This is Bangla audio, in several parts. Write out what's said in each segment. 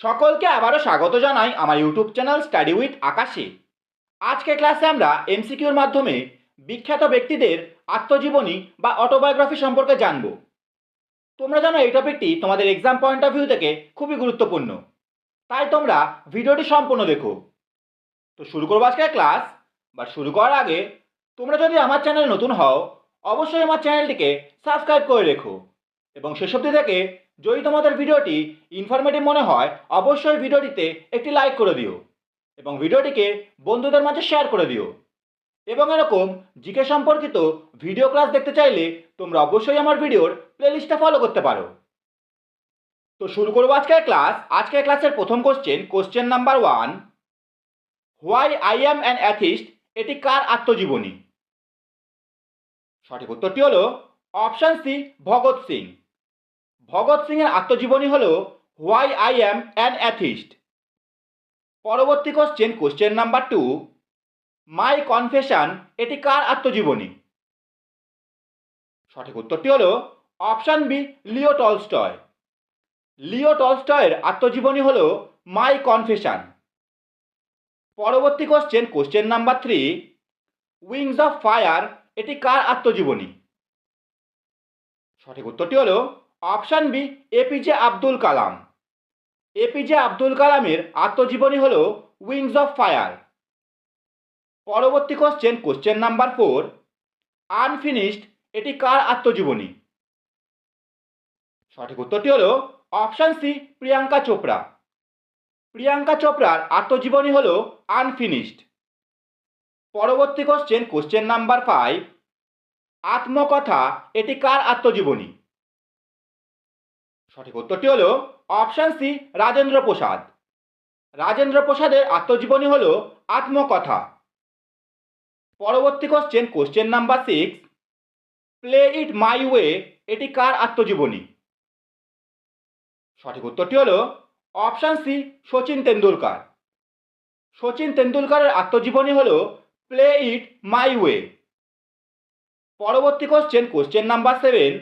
সকলকে আবারও স্বাগত জানাই আমার ইউটিউব চ্যানেল স্টাডি উইথ আকাশে আজকে ক্লাসে আমরা এমসিকিউর মাধ্যমে বিখ্যাত ব্যক্তিদের আত্মজীবনী বা অটোবায়োগ্রাফি সম্পর্কে জানব। তোমরা জানো এই টপিকটি তোমাদের এক্সাম পয়েন্ট অফ ভিউ থেকে খুবই গুরুত্বপূর্ণ। তাই তোমরা ভিডিওটি সম্পূর্ণ দেখো। তো শুরু করব আজকের ক্লাস বা শুরু করার আগে তোমরা যদি আমার চ্যানেলে নতুন হও, অবশ্যই আমার চ্যানেলটিকে সাবস্ক্রাইব করে রেখো। এবং অবধি থেকে যদি তোমাদের ভিডিওটি ইনফরমেটিভ মনে হয়, অবশ্যই ভিডিওটিতে একটি লাইক করে দিও এবং ভিডিওটিকে বন্ধুদের মাঝে শেয়ার করে দিও। এবং এরকম জিকে সম্পর্কিত ভিডিও ক্লাস দেখতে চাইলে তোমরা অবশ্যই আমার ভিডিওর প্লেলিস্টটা ফলো করতে পারো। তো শুরু করব আজকের ক্লাস আজকের ক্লাসের প্রথম question question number one why I am an atheist এটি কার আত্মজীবনী? সঠিক উত্তরটি হলো অপশান সি ভগৎ সিং। ভগৎ সিংয়ের আত্মজীবনী হল why I am an atheist. পরবর্তী question question number two, my confession, এটি কার আত্মজীবনী? সঠিক উত্তরটি হল option B, Leo Tolstoy. Leo টলস্টয়ের আত্মজীবনী হল মাই কনফেশন। পরবর্তী question question number three, wings of fire, এটি কার আত্মজীবনী? সঠিক উত্তরটি হলো option B APJ Abdul Kalam. APJ Abdul কালামের আত্মজীবনী হল উইংস অফ ফায়ার। পরবর্তী question question number four, unfinished, এটি কার আত্মজীবনী? সঠিক উত্তরটি হলো অপশান সি, প্রিয়াঙ্কা চোপড়া। প্রিয়াঙ্কা চোপড়ার আত্মজীবনী হল আনফিনিশড। পরবর্তী কোশ্চেন কোশ্চেন নাম্বার ফাইভ, আত্মকথা, এটি কার আত্মজীবনী? সঠিক উত্তরটি হলো অপশান সি রাজেন্দ্র প্রসাদ। রাজেন্দ্র প্রসাদের আত্মজীবনী হল আত্মকথা। পরবর্তী question question number six play it my way এটি কার আত্মজীবনী? সঠিক উত্তরটি হল অপশান সি সচিন তেন্ডুলকার। সচিন তেন্ডুলকারের আত্মজীবনী হল প্লে ইট মাই ওয়ে পরবর্তী question question number seven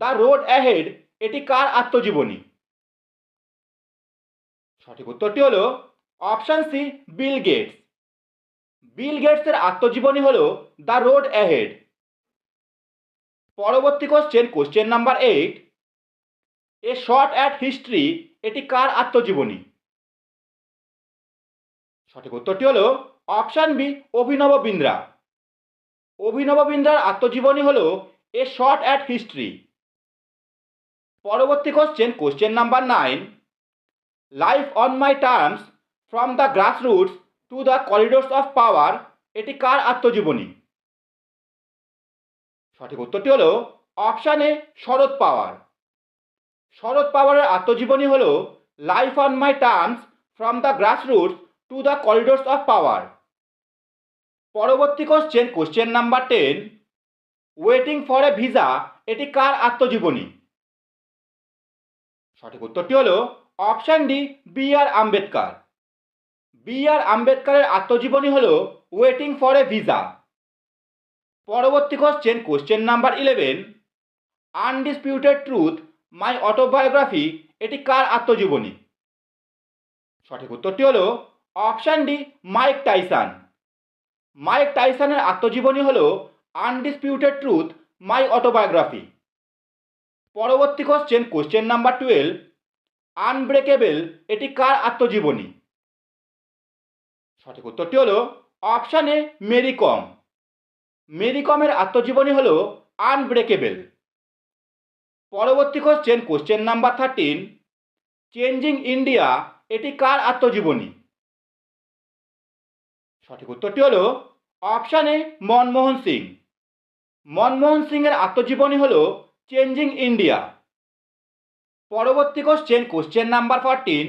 the road ahead এটি কার আত্মজীবনী? সঠিক উত্তরটি হলো option C, Bill Gates. Bill গেটসের আত্মজীবনী হলো দ্য রোড অ্যাহেড। পরবর্তী question question number eight. A shot at history, এটি কার আত্মজীবনী? সঠিক উত্তরটি হলো অপশান বি, অভিনব বিন্দ্রা। অভিনব বিন্দ্রার আত্মজীবনী হল এ শর্ট অ্যাট হিস্ট্রি। পরবর্তী question question number nine life on my terms from the grass roots to the corridors of power এটি কার আত্মজীবনী? সঠিক উত্তরটি হল অপশান এ শরৎ পাওয়ার। শরৎ পাওয়ারের আত্মজীবনী হল life on my terms from the grass roots to the corridors of power পরবর্তী question question number ten waiting for a visa এটি কার আত্মজীবনী? সঠিক উত্তরটি হল option D B R Ambedkar. B R আম্বেদকারের আত্মজীবনী হল ওয়েটিং ফর এ ভিসা পরবর্তী question question number eleven undisputed truth my autobiography এটি কার আত্মজীবনী? সঠিক উত্তরটি হল option D Mike Tyson. Mike টাইসানের আত্মজীবনী হল আনডিসপিউটেড ট্রুথ মাই অটোবায়োগ্রাফি পরবর্তী question question number twelve unbreakable এটি কার আত্মজীবনী? সঠিক উত্তরটি হল অপশান মেরি কম মেরি কমের আত্মজীবনী হল আনব্রেকেবল পরবর্তী question question number thirteen changing India এটি কার আত্মজীবনী? সঠিক উত্তরটি হল অপশান মনমোহন সিং। মনমোহন সিংয়ের আত্মজীবনী হল চেঞ্জিং ইন্ডিয়া পরবর্তী question question number fourteen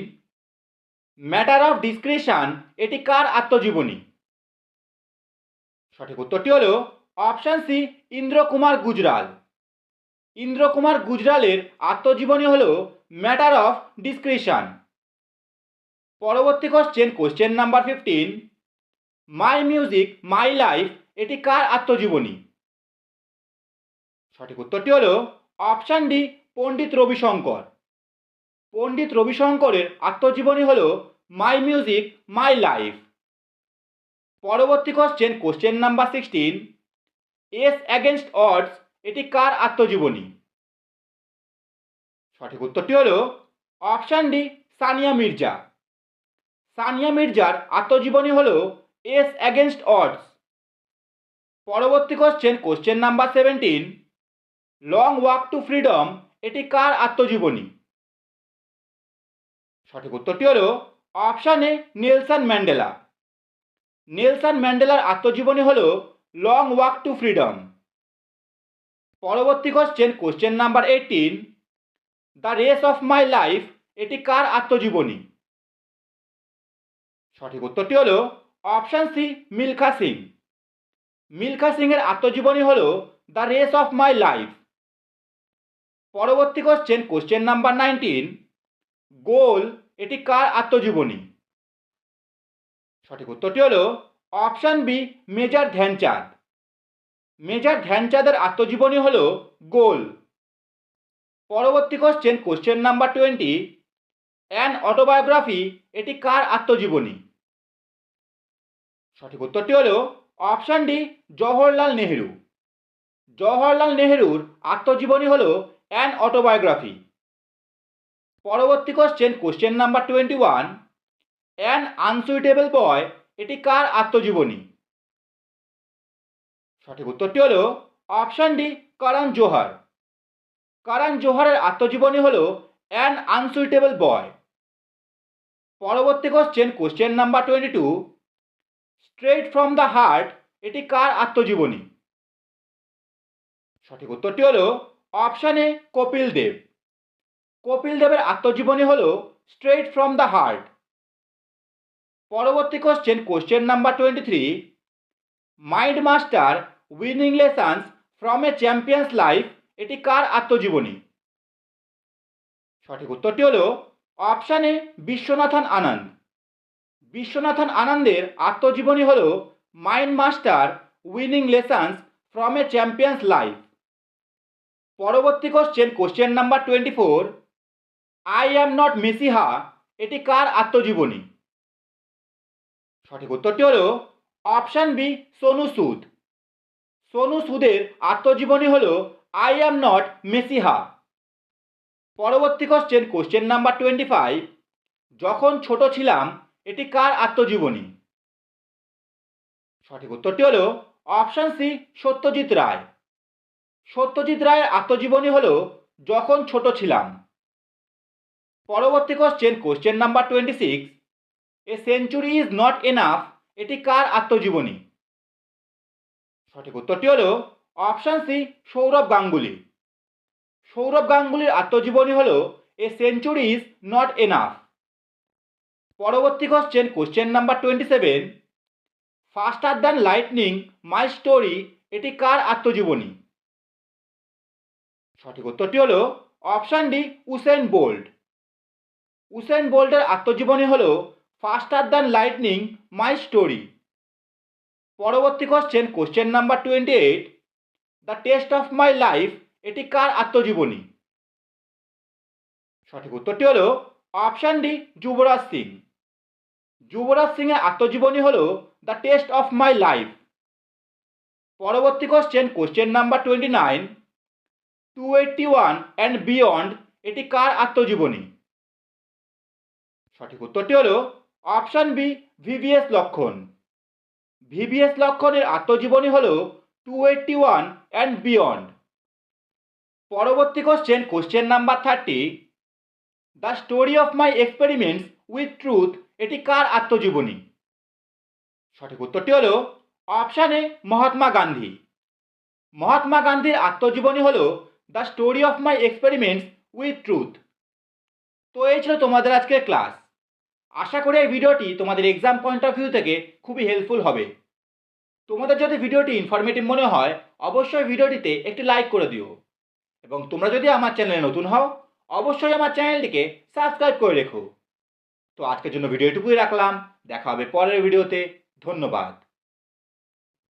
matter of description এটি কার আত্মজীবনী? সঠিক উত্তরটি হল অপশান সি ইন্দ্রকুমার গুজরাল। ইন্দ্রকুমার গুজরালের আত্মজীবনী হল ম্যাটার অফ ডিসক্রিপশন পরবর্তী question question number fifteen my music my life এটি কার আত্মজীবনী? সঠিক উত্তরটি হল অপশান ডি পণ্ডিত রবিশঙ্কর। পণ্ডিত রবিশঙ্করের আত্মজীবনী হল মাই মিউজিক, মাই লাইফ। পরবর্তী question question number sixteen. Ace against odds, এটি কার আত্মজীবনী? সঠিক উত্তরটি হল অপশান ডি সানিয়া মির্জা। সানিয়া মির্জার আত্মজীবনী হল এস অ্যাগেনস্ট অডস। পরবর্তী question question number seventeen. Long walk to freedom এটি কার আত্মজীবনী? সঠিক উত্তরটি হল option A Nelson Mandela Nelson ম্যান্ডেলার আত্মজীবনী হল লং ওয়াক টু ফ্রিডম পরবর্তী question question number eighteen the race of my life এটি কার আত্মজীবনী? সঠিক উত্তরটি হল অপশান সি মিলখা সিং মিলখা সিংয়ের আত্মজীবনী হল the race of my life পরবর্তী question question number nineteen goal এটি কার আত্মজীবনী? সঠিক উত্তরটি হল option B major Dhyan Chand. Major ধ্যানচাঁদের আত্মজীবনী হল গোল পরবর্তী question question number twenty an autobiography এটি কার আত্মজীবনী? সঠিক উত্তরটি হল অপশান ডি জওহরলাল নেহেরু। জওহরলাল নেহেরুর আত্মজীবনী হল অ্যান অটোবায়োগ্রাফি পরবর্তী question question number twenty one an unsuitable boy এটি কার আত্মজীবনী? সঠিক উত্তরটি হল অপশান ডি করণ জোহার। করণ জোহারের আত্মজীবনী হল অ্যান আনসুইটেবল বয় পরবর্তী question question number twenty two straight from the heart এটি কার আত্মজীবনী? সঠিক উত্তরটি হল অপশান এ কপিল দেব। কপিল দেবের আত্মজীবনী হল স্ট্রেট ফ্রম দ্য হার্ট পরবর্তী question question number twenty three mind master winning lessons from a champion's life এটি কার আত্মজীবনী? সঠিক উত্তরটি হল অপশান এ বিশ্বনাথন আনন্দ। বিশ্বনাথন আনন্দের আত্মজীবনী হল mind master winning lessons from a champion's life পরবর্তী question question number twenty four I am not messiah এটি কার আত্মজীবনী? সঠিক উত্তরটি হল অপশান বি সোনু সুদ। সোনু সুদের আত্মজীবনী হল আই অ্যাম নট মেসিহা পরবর্তী question question number twenty five Jakhan Chhoto Chhilam, এটি কার আত্মজীবনী? সঠিক উত্তরটি হল অপশান সি সত্যজিৎ রায়। সত্যজিৎ রায়ের আত্মজীবনী হল যখন ছোট ছিলাম। পরবর্তী question question number twenty six a century is not enough এটি কার আত্মজীবনী? সঠিক উত্তরটি হল অপশান সি সৌরভ গাঙ্গুলি। সৌরভ গাঙ্গুলির আত্মজীবনী হল a century is not enough পরবর্তী question question number twenty seven faster than lightning my story এটি কার আত্মজীবনী? সঠিক উত্তরটি হল option D Usain Bolt. Usain বোল্টের আত্মজীবনী হল faster than lightning, my story পরবর্তী question question number twenty eight, the test of my life এটি কার আত্মজীবনী? সঠিক উত্তরটি হল অপশান ডি যুবরাজ সিং। যুবরাজ সিংয়ের আত্মজীবনী হল the test of my life পরবর্তী question question number twenty nine two eighty one and beyond এটি কার আত্মজীবনী? সঠিক উত্তরটি হল option B, VVS Laxman. VVS লক্ষণের আত্মজীবনী হল two eighty one and beyond পরবর্তী question question number thirty the story of my experiments with truth এটি কার আত্মজীবনী? সঠিক উত্তরটি হল অপশান মহাত্মা গান্ধী। মহাত্মা গান্ধীর আত্মজীবনী হল the story of my experiments with truth তো এই ছিল তোমাদের আজকের ক্লাস আশা করি এই ভিডিওটি তোমাদের এক্সাম পয়েন্ট অফ ভিউ থেকে খুবই হেল্পফুল হবে। তোমাদের যদি ভিডিওটি ইনফরমেটিভ মনে হয়, অবশ্যই ভিডিওটিতে একটি লাইক করে দিও। এবং তোমরা যদি আমার চ্যানেলে নতুন হও, অবশ্যই আমার চ্যানেলটিকে সাবস্ক্রাইব করে রেখো। তো আজকের জন্য ভিডিওটুকুই রাখলাম। দেখা হবে পরের ভিডিওতে। ধন্যবাদ।